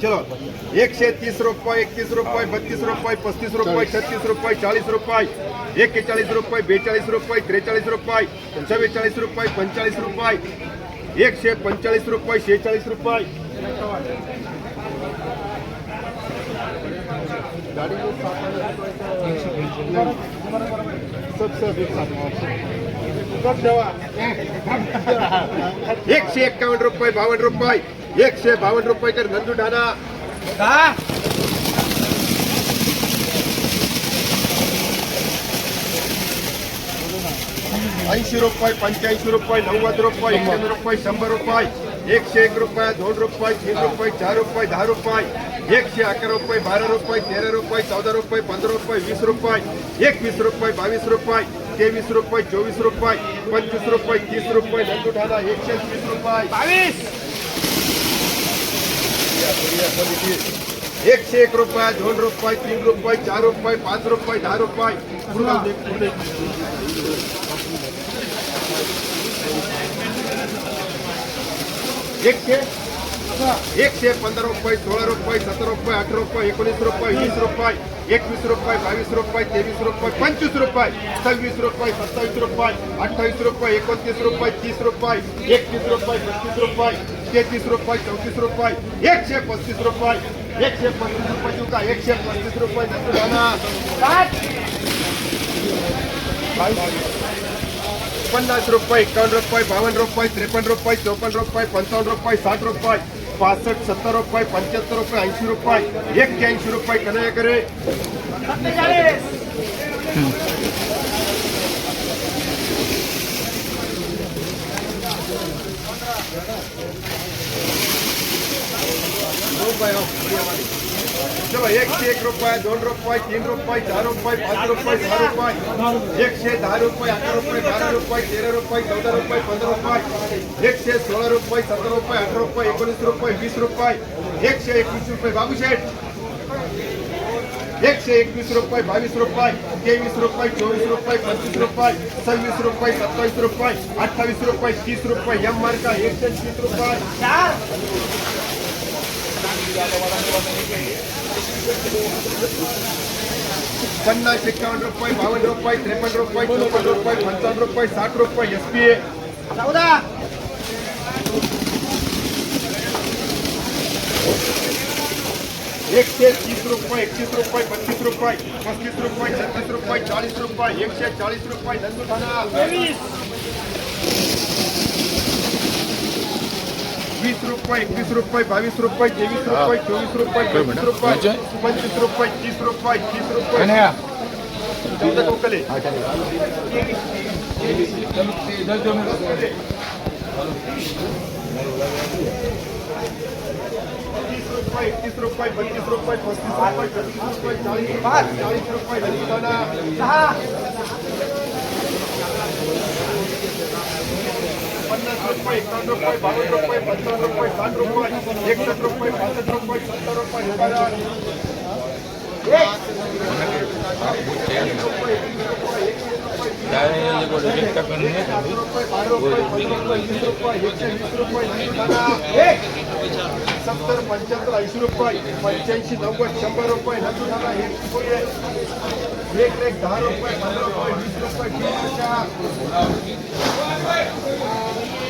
चलो एकशे तीस रुपये एकतीस रुपये बत्तीस रुपये पस्तीस रुपये छत्तीस रुपये चाळीस रुपये एक्केचाळीस रुपये बेचाळीस रुपये त्रेचाळीस रुपये चव्वेचाळीस रुपये पंचेचाळीस रुपये एकशे पंचेचाळीस रुपये शेहेचाळीस रुपये। एकशे एक्कावन्न रुपये बावन्न रुपये एकशे बावन्न रुपये तर नंदू ढाणा ऐंशी रुपये पंच्याऐंशी रुपये, नव्वद रुपये एक्क्याण्णव रुपये शंभर रुपये। एकशे एक रुपये दोन रुपये तीन रुपये चार रुपये दहा रुपये एकशे अकरा रुपये बारा रुपये तेरा रुपये चौदा रुपये पंधरा रुपये वीस रुपये एकवीस रुपये बावीस रुपये तेवीस रुपये चोवीस रुपये पंचवीस रुपये तीस रुपये ढाणा एकशे वीस रुपये. बावीस! एकशे एक रुपये दोन रुपये तीन रुपये चार रुपये पाच रुपये दहा रुपये एकशे एकशे पंधरा रुपये सोळा रुपये सतरा रुपये अठरा रुपये एकोणीस रुपये वीस रुपये एकवीस रुपये बावीस रुपये तेवीस रुपये पंचवीस रुपये सव्वीस रुपये सत्तावीस रुपये अठ्ठावीस रुपये एकोणतीस रुपये तीस रुपये एकतीस रुपये पस्तीस रुपये तेहतीस रुपये चौतीस रुपये एकशे पस्तीस रुपये एकशे पस्तीस रुपये देऊ का एकशे पस्तीस रुपये पन्नास रुपये एकावन्न रुपये, बावन्न रुपये, त्रेपन्न रुपये, चौपन्न रुपये, पंचावन्न रुपये, साठ रुपये, पासष्ट, सत्तर रुपये, पंच्याहत्तर रुपये, ऐंशी रुपये, एक्क्याऐंशी रुपये, कन्हैया करे. सत्तेचाळीस चलो एकशे एक रुपये दोन रुपये तीन रुपये चार रुपये पाच रुपये सहा रुपये एकशे दहा रुपये अकरा रुपये बारा रुपये तेरा रुपये चौदा रुपये पंधरा रुपये एकशे सोळा रुपये सतरा रुपये अठरा रुपये एकोणीस रुपये वीस रुपये एकशे एकवीस रुपये बाबूशेठ एकशे एकवीस रुपये बावीस रुपये तेवीस रुपये चोवीस रुपये पंचवीस रुपये सव्वीस रुपये सत्तावीस रुपये अठ्ठावीस रुपये तीस रुपये एम मार्का एकशे तीस रुपये चार पन्नास एकावन्न रुपये बावन्न रुपये त्रेपन्न रुपये चौपन्न रुपये पंचावन्न रुपये साठ रुपये एस पी ए एकशे तीस रुपये एकतीस रुपये बत्तीस रुपये पस्तीस रुपये छत्तीस रुपये चाळीस रुपये एकशे चाळीस रुपये नंदुठाणा तेवीस वीस रुपये एकवीस रुपये बावीस रुपये तेवीस रुपये चोवीस रुपये पंचवीस रुपये पंचवीस रुपये तीस रुपये तीस रुपये। चौदा टोकले तीस रुपये एकतीस रुपये बत्तीस रुपये पस्तीस रुपये छत्तीस रुपये चाळीस रुपये चाळीस रुपये सहा पन्नास रुपये एकावन्न रुपये बावन्न रुपये पंचावन्न रुपये साठ रुपये एकसष्ट रुपये पासष्ट रुपये सत्तर रुपये एकावन्न रुपये बारा रुपये पंधरा रुपये वीस रुपये एकशे वीस रुपये नंदुठाणा एक सत्तर पंच्याहत्तर ऐंशी रुपये पंच्याऐंशी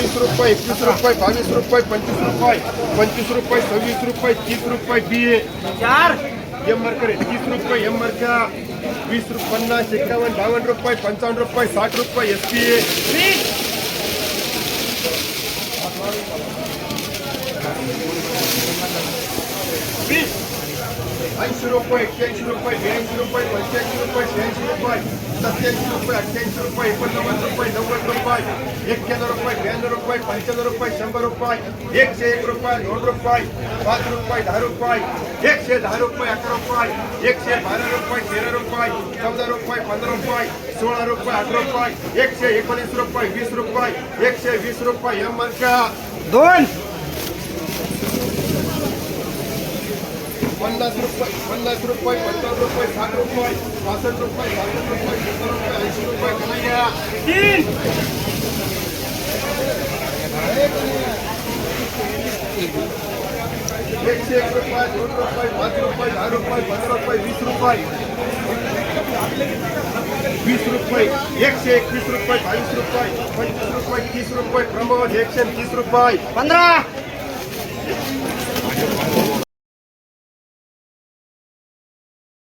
वीस रुपये एकवीस रुपये बावीस रुपये पंचवीस रुपये पंचवीस रुपये सव्वीस रुपये तीस रुपये बी ए चार. एम मार्कर तीस रुपये एम मार्का वीस रुपये पन्नास एकावन्न बावन्न रुपये पंचावन्न रुपये साठ रुपये एस पी ए वीस ऐंशी रुपये, एक्क्याऐंशी रुपये, ब्याऐंशी रुपये पंच्याऐंशी रुपये, शहाऐंशी रुपये, सत्याऐंशी रुपये, अठ्ठ्याऐंशी रुपये, एकोणनव्वद रुपये, नव्वद रुपये, एक्क्याण्णव रुपये, ब्याण्णव रुपये, पंच्याण्णव रुपये, शंभर रुपये, एकशे एक रुपये, दोन रुपये, पाच रुपये, दहा रुपये, एकशे दहा रुपये, अकरा रुपये, एकशे बारा रुपये, तेरा रुपये, चौदा रुपये, पंधरा रुपये, सोळा रुपये अठरा रुपये, एकशे एकोणीस रुपये, वीस रुपये, एकशे वीस रुपये एम मार्का दोन. पन्नास रुपये पन्नास रुपये पंचावन्न रुपये, साठ रुपये पासष्ट रुपये, बासष्ट रुपये, सत्तर रुपये, ऐंशी रुपये घ्या तीन एकशे एक रुपये दोन रुपये, पाच रुपये दहा रुपये पंधरा रुपये वीस रुपये। वीस रुपये एकशे एकवीस रुपये बावीस रुपये पंचवीस रुपये, तीस रुपये प्रमोद एकशे तीस रुपये। पंधरा